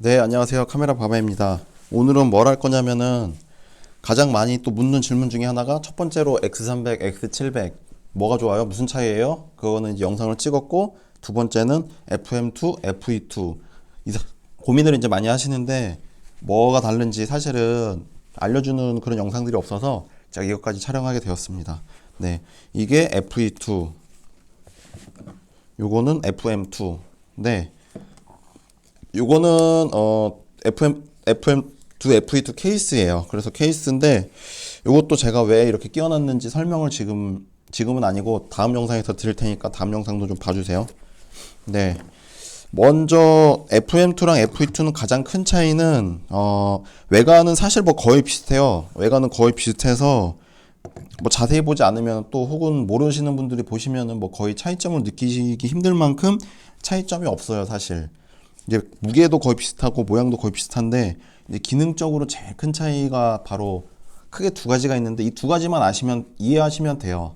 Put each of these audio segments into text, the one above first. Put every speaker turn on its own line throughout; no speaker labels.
네, 안녕하세요. 카메라 바바입니다. 오늘은 뭘 할 거냐면은 가장 많이 또 묻는 질문 중에 하나가 첫 번째로 X300, X700 뭐가 좋아요? 무슨 차이예요? 그거는 이제 영상을 찍었고 두 번째는 FM2, FE2 이 사- 고민을 이제 많이 하시는데 뭐가 다른지 사실은 알려주는 그런 영상들이 없어서 제가 이것까지 촬영하게 되었습니다. 네, 이게 FE2 요거는 FM2 네. 요거는 어 FM FM2 FE2 케이스예요. 그래서 케이스인데 요것도 제가 왜 이렇게 끼워놨는지 설명을 지금 지금은 아니고 다음 영상에서 드릴 테니까 다음 영상도 좀 봐주세요. 네. 먼저 FM2랑 FE2는 가장 큰 차이는 어 외관은 사실 뭐 거의 비슷해요. 외관은 거의 비슷해서 뭐 자세히 보지 않으면 또 혹은 모르시는 분들이 보시면은 뭐 거의 차이점을 느끼기 힘들 만큼 차이점이 없어요, 사실. 이제 무게도 거의 비슷하고 모양도 거의 비슷한데 이제 기능적으로 제일 큰 차이가 바로 크게 두 가지가 있는데 이 두 가지만 아시면 이해하시면 돼요.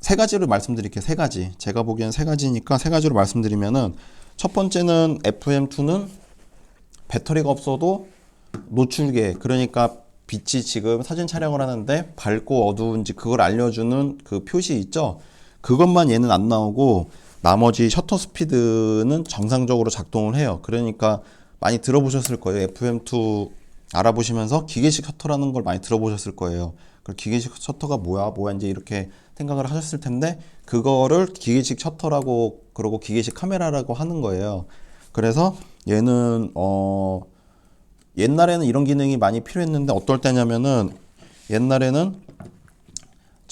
세 가지를 말씀드릴게요. 세 가지. 제가 보기엔 세 가지니까 세 가지로 말씀드리면은 첫 번째는 FM2는 배터리가 없어도 노출계 그러니까 빛이 지금 사진 촬영을 하는데 밝고 어두운지 그걸 알려주는 그 표시 있죠. 그것만 얘는 안 나오고 나머지 셔터 스피드는 정상적으로 작동을 해요. 그러니까 많이 들어보셨을 거예요. FM2 알아보시면서 기계식 셔터라는 걸 많이 들어보셨을 거예요. 그 기계식 셔터가 뭐야, 뭐야 이제 이렇게 생각을 하셨을 텐데 그거를 기계식 셔터라고 그러고 기계식 카메라라고 하는 거예요. 그래서 얘는 어 옛날에는 이런 기능이 많이 필요했는데 어떨 때냐면은 옛날에는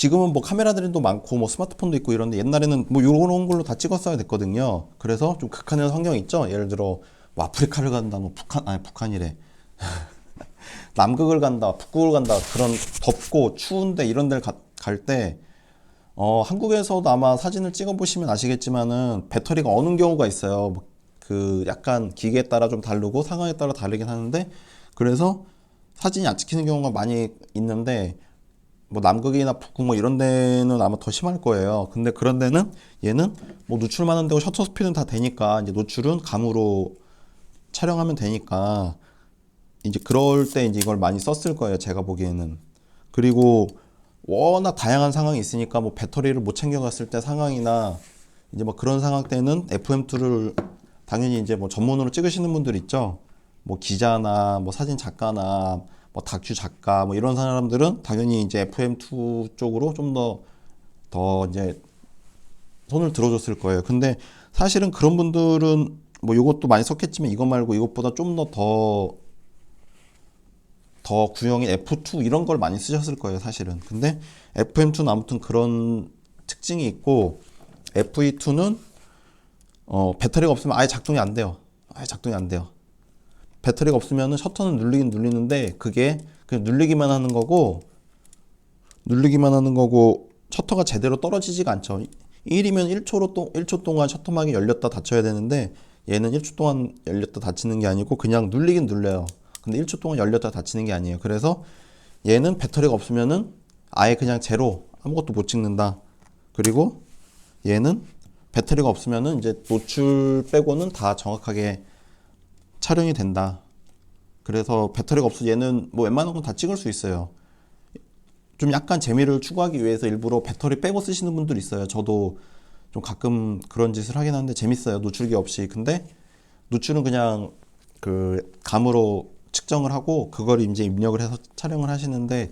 지금은 뭐 카메라들이 또 많고 뭐 스마트폰도 있고 이런데 옛날에는 뭐 요런 걸로 다 찍었어야 됐거든요. 그래서 좀 극한의 환경이 있죠. 예를 들어 뭐 아프리카를 간다, 뭐 북한 아니 북한이래. 남극을 간다, 북극을 간다 그런 덥고 추운데 이런 데를 갈때 어, 한국에서도 아마 사진을 찍어 보시면 아시겠지만은 배터리가 어느 경우가 있어요. 뭐그 약간 기계에 따라 좀 다르고 상황에 따라 다르긴 하는데 그래서 사진이 안 찍히는 경우가 많이 있는데 뭐 남극이나 북극 뭐 이런 데는 아마 더 심할 거예요. 근데 그런 데는 얘는 뭐 노출만 한다고 셔터 스피드는 다 되니까 이제 노출은 감으로 촬영하면 되니까 이제 그럴 때 이제 이걸 많이 썼을 거예요. 제가 보기에는. 그리고 워낙 다양한 상황이 있으니까 뭐 배터리를 못 챙겨갔을 때 상황이나 이제 뭐 그런 상황 때는 FM2를 당연히 이제 뭐 전문으로 찍으시는 분들 있죠. 뭐 기자나 뭐 사진 작가나 뭐 다큐 작가 뭐 이런 사람들은 당연히 이제 FM2 쪽으로 좀더더 이제 손을 들어줬을 거예요. 근데 사실은 그런 분들은 뭐 이것도 많이 썼겠지만 이거 말고 이것보다 좀 더 더 더 구형인 F2 이런 걸 많이 쓰셨을 거예요, 사실은. 근데 FM2는 아무튼 그런 특징이 있고 FE2는 어, 배터리가 없으면 아예 작동이 안 돼요. 아예 작동이 안 돼요. 배터리가 없으면은 셔터는 눌리긴 눌리는데 그게 그냥 눌리기만 하는 거고 눌리기만 하는 거고 셔터가 제대로 떨어지지가 않죠. 1이면 1초로 또 1초 동안 셔터막이 열렸다 닫혀야 되는데 얘는 1초 동안 열렸다 닫히는 게 아니고 그냥 눌리긴 눌려요. 근데 1초 동안 열렸다 닫히는 게 아니에요. 그래서 얘는 배터리가 없으면은 아예 그냥 제로 아무것도 못 찍는다. 그리고 얘는 배터리가 없으면은 이제 노출 빼고는 다 정확하게 촬영이 된다. 그래서 배터리가 없어 얘는 뭐 웬만한 건 다 찍을 수 있어요. 좀 약간 재미를 추구하기 위해서 일부러 배터리 빼고 쓰시는 분들 있어요. 저도 좀 가끔 그런 짓을 하긴 하는데 재밌어요. 노출기 없이. 근데 노출은 그냥 그 감으로 측정을 하고 그걸 이제 입력을 해서 촬영을 하시는데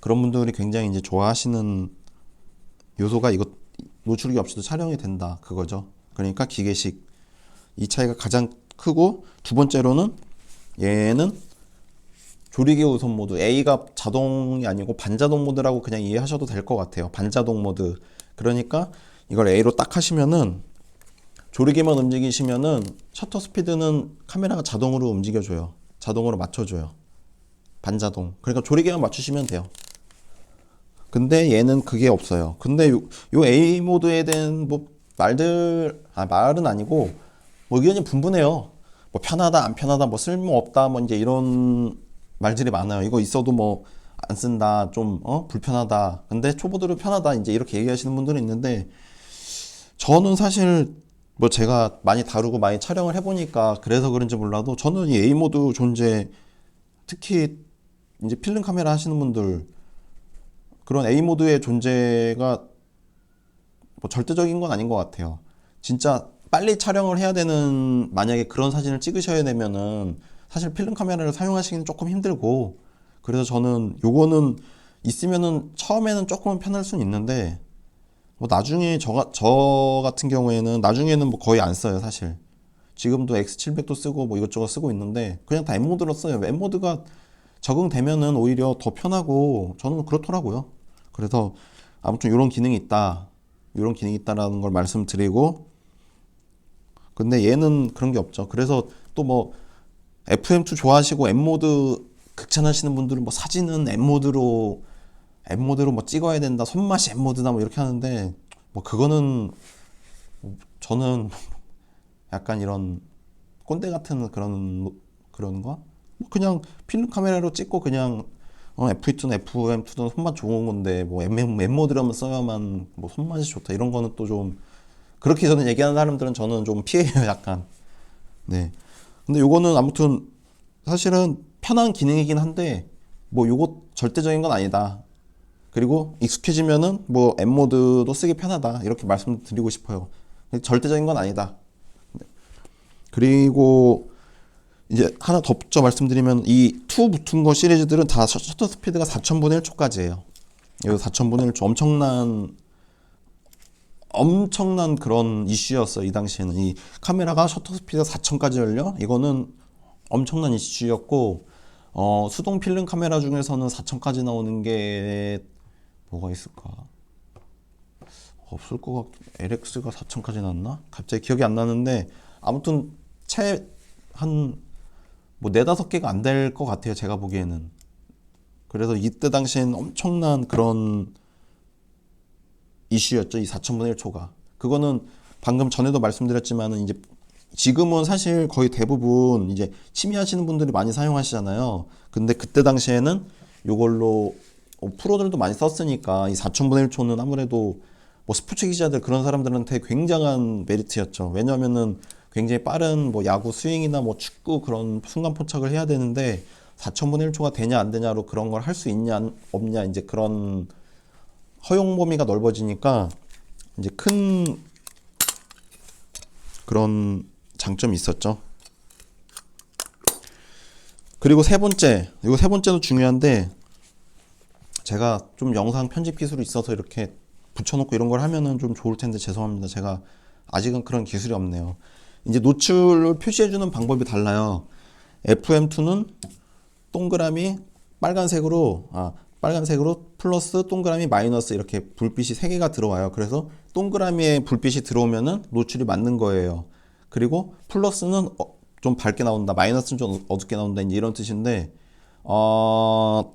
그런 분들이 굉장히 이제 좋아하시는 요소가 이것 노출기 없이도 촬영이 된다 그거죠. 그러니까 기계식 이 차이가 가장 크고 두 번째로는 얘는 조리개 우선 모드 A가 자동이 아니고 반자동 모드라고 그냥 이해하셔도 될 것 같아요. 반자동 모드 그러니까 이걸 A로 딱 하시면은 조리개만 움직이시면은 셔터 스피드는 카메라가 자동으로 움직여줘요. 자동으로 맞춰줘요. 반자동. 그러니까 조리개만 맞추시면 돼요. 근데 얘는 그게 없어요. 근데 요, 요 A 모드에 대한 뭐 말들 아 말은 아니고 뭐 의견이 분분해요. 뭐 편하다 안 편하다 뭐 쓸모 없다 뭐 이제 이런 말들이 많아요. 이거 있어도 뭐 안 쓴다 좀 어 불편하다. 근데 초보들은 편하다 이제 이렇게 얘기하시는 분들은 있는데 저는 사실 뭐 제가 많이 다루고 많이 촬영을 해보니까 그래서 그런지 몰라도 저는 이 A 모드 존재 특히 이제 필름 카메라 하시는 분들 그런 A 모드의 존재가 뭐 절대적인 건 아닌 것 같아요. 진짜 빨리 촬영을 해야 되는 만약에 그런 사진을 찍으셔야 되면은 사실 필름 카메라를 사용하시기는 조금 힘들고 그래서 저는 요거는 있으면은 처음에는 조금은 편할 수는 있는데 뭐 나중에 저, 저 같은 경우에는 나중에는 뭐 거의 안 써요 사실. 지금도 X700도 쓰고 뭐 이것저것 쓰고 있는데 그냥 다 M모드로 써요. M모드가 적응되면은 오히려 더 편하고 저는 그렇더라고요. 그래서 아무튼 이런 기능이 있다. 이런 기능이 있다라는 걸 말씀드리고 근데 얘는 그런 게 없죠. 그래서 또 뭐 FM2 좋아하시고 M모드 극찬하시는 분들은 뭐 사진은 M모드로 M모드로 뭐 찍어야 된다. 손맛이 M모드다 뭐 이렇게 하는데 뭐 그거는 저는 약간 이런 꼰대 같은 그런 그런 거? 뭐 그냥 필름 카메라로 찍고 그냥 어, F2는 FM2는 손맛 좋은 건데 뭐 M, M모드라면 써야만 뭐 손맛이 좋다. 이런 거는 또 좀 그렇게 저는 얘기하는 사람들은 저는 좀 피해요 약간 네 근데 요거는 아무튼 사실은 편한 기능이긴 한데 뭐 요거 절대적인 건 아니다 그리고 익숙해지면은 뭐 M 모드도 쓰기 편하다 이렇게 말씀드리고 싶어요. 절대적인 건 아니다. 네. 그리고 이제 하나 덧붙여 말씀드리면 이2 붙은 거 시리즈들은 다 셔- 셔터 스피드가 4,000분의 1초까지예요. 여기 4,000분의 1초 엄청난 엄청난 그런 이슈였어 이 당시에는 이 카메라가 셔터 스피드가 4,000까지 열려 이거는 엄청난 이슈였고 어, 수동 필름 카메라 중에서는 4,000까지 나오는 게 뭐가 있을까? 없을 것 같. LX가 4,000까지 나왔나? 갑자기 기억이 안 나는데 아무튼 채한뭐 네다섯 개가 안 될 것 같아요. 제가 보기에는. 그래서 이때 당시엔 엄청난 그런 이슈였죠. 이 4천분의 1초가. 그거는 방금 전에도 말씀드렸지만은 이제 지금은 사실 거의 대부분 이제 취미하시는 분들이 많이 사용하시잖아요. 근데 그때 당시에는 요걸로 어, 프로들도 많이 썼으니까 이 4천분의 1초는 아무래도 뭐 스포츠 기자들 그런 사람들한테 굉장한 메리트였죠. 왜냐면은 굉장히 빠른 뭐 야구 스윙이나 뭐 축구 그런 순간 포착을 해야 되는데 4천분의 1초가 되냐 안 되냐로 그런 걸 할 수 있냐 안- 없냐 이제 그런 허용 범위가 넓어지니까 이제 큰 그런 장점이 있었죠. 그리고 세 번째, 이거 세 번째도 중요한데 제가 좀 영상 편집 기술이 있어서 이렇게 붙여놓고 이런 걸 하면은 좀 좋을 텐데 죄송합니다. 제가 아직은 그런 기술이 없네요. 이제 노출을 표시해주는 방법이 달라요. FM2는 동그라미 빨간색으로 아 빨간색으로 플러스 동그라미 마이너스 이렇게 불빛이 세 개가 들어와요. 그래서 동그라미에 불빛이 들어오면은 노출이 맞는 거예요. 그리고 플러스는 어, 좀 밝게 나온다, 마이너스는 좀 어둡게 나온다 이런 뜻인데 어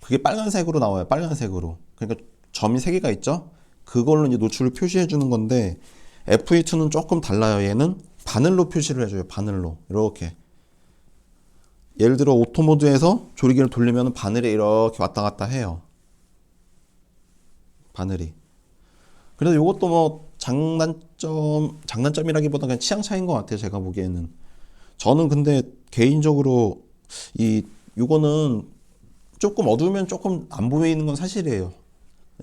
그게 빨간색으로 나와요. 빨간색으로. 그러니까 점이 세 개가 있죠. 그걸로 이제 노출을 표시해 주는 건데 FE2는 조금 달라요. 얘는 바늘로 표시를 해줘요. 바늘로 이렇게. 예를 들어 오토 모드에서 조리개를 돌리면 바늘이 이렇게 왔다 갔다 해요. 바늘이. 그래서 이것도 뭐 장단점 장단점이라기보다 그냥 취향 차이인 것 같아요. 제가 보기에는. 저는 근데 개인적으로 이 이거는 조금 어두우면 조금 안 보이는 건 사실이에요.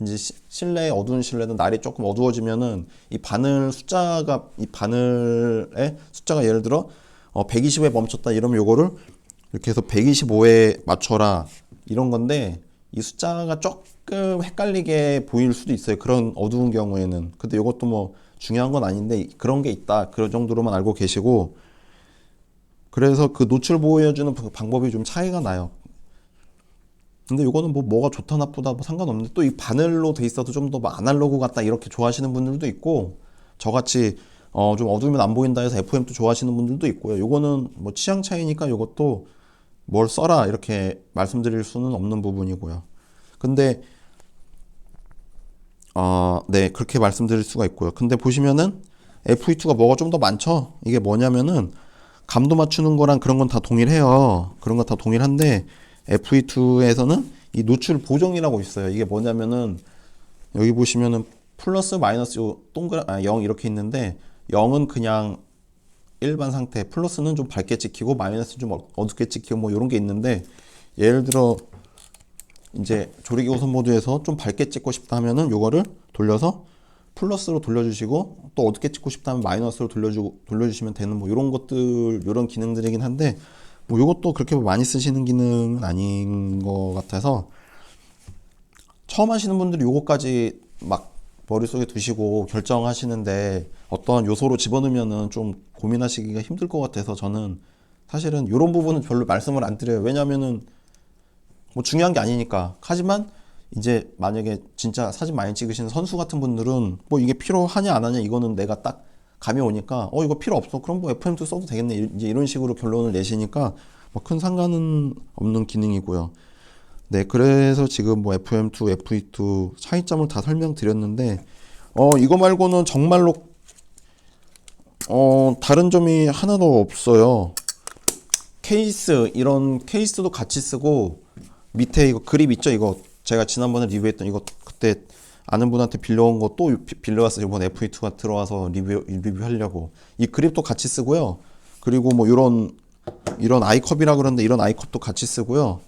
이제 시- 실내 어두운 실내는 날이 조금 어두워지면은 이 바늘 숫자가 이 바늘의 숫자가 예를 들어 어 120에 멈췄다 이러면 요거를 이렇게 해서 125에 맞춰라 이런 건데 이 숫자가 조금 헷갈리게 보일 수도 있어요. 그런 어두운 경우에는. 근데 이것도 뭐 중요한 건 아닌데 그런 게 있다. 그런 정도로만 알고 계시고 그래서 그 노출 보호해주는 그 방법이 좀 차이가 나요. 근데 이거는 뭐 뭐가 좋다 나쁘다 뭐 상관없는데 또 이 바늘로 돼 있어도 좀 더 뭐 아날로그 같다 이렇게 좋아하시는 분들도 있고 저같이 어 좀 어두우면 안 보인다 해서 FM도 좋아하시는 분들도 있고요. 요거는 뭐 취향 차이니까 요것도 뭘 써라 이렇게 말씀드릴 수는 없는 부분이고요. 근데 어, 네 그렇게 말씀드릴 수가 있고요. 근데 보시면은 FE2가 뭐가 좀 더 많죠? 이게 뭐냐면은 감도 맞추는 거랑 그런 건 다 동일해요. 그런 건 다 동일한데 FE2에서는 이 노출 보정이라고 있어요. 이게 뭐냐면은 여기 보시면은 플러스 마이너스 요 동그라 아, 0 이렇게 있는데 0은 그냥 일반 상태, 플러스는 좀 밝게 찍히고 마이너스는 좀 어- 어둡게 찍히고 뭐 이런 게 있는데 예를 들어 이제 조리기 우선 모드에서 좀 밝게 찍고 싶다 하면은 요거를 돌려서 플러스로 돌려주시고 또 어둡게 찍고 싶다 하면 마이너스로 돌려주 돌려주시면 되는 뭐 이런 것들 이런 기능들이긴 한데 뭐 요것도 그렇게 많이 쓰시는 기능은 아닌 것 같아서 처음 하시는 분들이 요거까지 막 머릿속에 두시고 결정하시는데 어떤 요소로 집어넣으면은 좀 고민하시기가 힘들 것 같아서 저는 사실은 이런 부분은 별로 말씀을 안 드려요. 왜냐면은 뭐 중요한 게 아니니까. 하지만 이제 만약에 진짜 사진 많이 찍으시는 선수 같은 분들은 뭐 이게 필요하냐 안 하냐 이거는 내가 딱 감이 오니까 어 이거 필요 없어. 그럼 뭐 FM2 써도 되겠네. 이- 이제 이런 식으로 결론을 내시니까 뭐 큰 상관은 없는 기능이고요. 네, 그래서 지금 뭐 FM2, FE2 차이점을 다 설명드렸는데 어 이거 말고는 정말로 어 다른 점이 하나도 없어요. 케이스 이런 케이스도 같이 쓰고 밑에 이거 그립 있죠? 이거 제가 지난번에 리뷰했던 이거 그때 아는 분한테 빌려온 거 또 빌려왔어요. 이번 FE2가 들어와서 리뷰 리뷰하려고 이 그립도 같이 쓰고요. 그리고 뭐 이런 이런 아이컵이라 그러는데 이런 아이컵도 같이 쓰고요.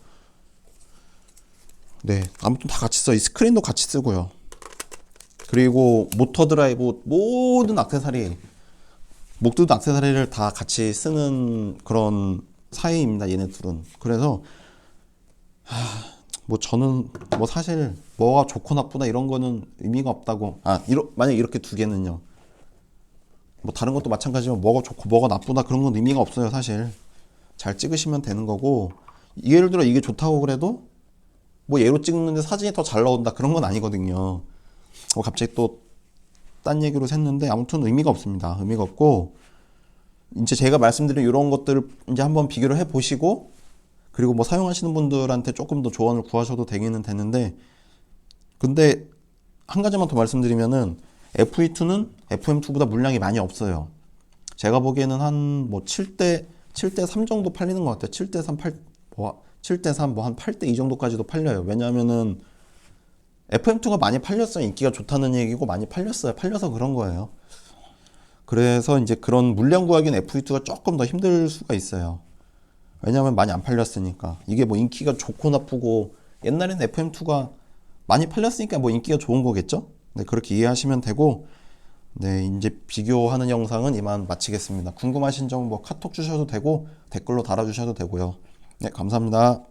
네, 아무튼 다 같이 써. 이 스크린도 같이 쓰고요. 그리고 모터 드라이브 모든 액세서리 목도드 액세서리를 다 같이 쓰는 그런 사이입니다. 얘네 둘은. 그래서 하, 뭐 저는 뭐 사실 뭐가 좋고 나쁘다 이런 거는 의미가 없다고. 아, 이러, 만약 이렇게 두 개는요. 뭐 다른 것도 마찬가지지만 뭐가 좋고 뭐가 나쁘다 그런 건 의미가 없어요, 사실. 잘 찍으시면 되는 거고. 예를 들어 이게 좋다고 그래도 뭐 얘로 찍는데 사진이 더 잘 나온다 그런 건 아니거든요. 어, 갑자기 또 딴 얘기로 샜는데 아무튼 의미가 없습니다. 의미가 없고 이제 제가 말씀드린 이런 것들을 이제 한번 비교를 해 보시고 그리고 뭐 사용하시는 분들한테 조금 더 조언을 구하셔도 되기는 되는데 근데 한 가지만 더 말씀드리면은 FE2는 FM2보다 물량이 많이 없어요. 제가 보기에는 한 뭐 7대 7대 3 정도 팔리는 것 같아요. 7대 3 8, 뭐 7대 3 뭐 한 8대 2 정도까지도 팔려요. 왜냐하면은 FM2가 많이 팔렸어요. 인기가 좋다는 얘기고 많이 팔렸어요. 팔려서 그런 거예요. 그래서 이제 그런 물량 구하기는 FE2가 조금 더 힘들 수가 있어요. 왜냐하면 많이 안 팔렸으니까. 이게 뭐 인기가 좋고 나쁘고 옛날에는 FM2가 많이 팔렸으니까 뭐 인기가 좋은 거겠죠? 네, 그렇게 이해하시면 되고 네, 이제 비교하는 영상은 이만 마치겠습니다. 궁금하신 점 뭐 카톡 주셔도 되고 댓글로 달아주셔도 되고요. 네, 감사합니다.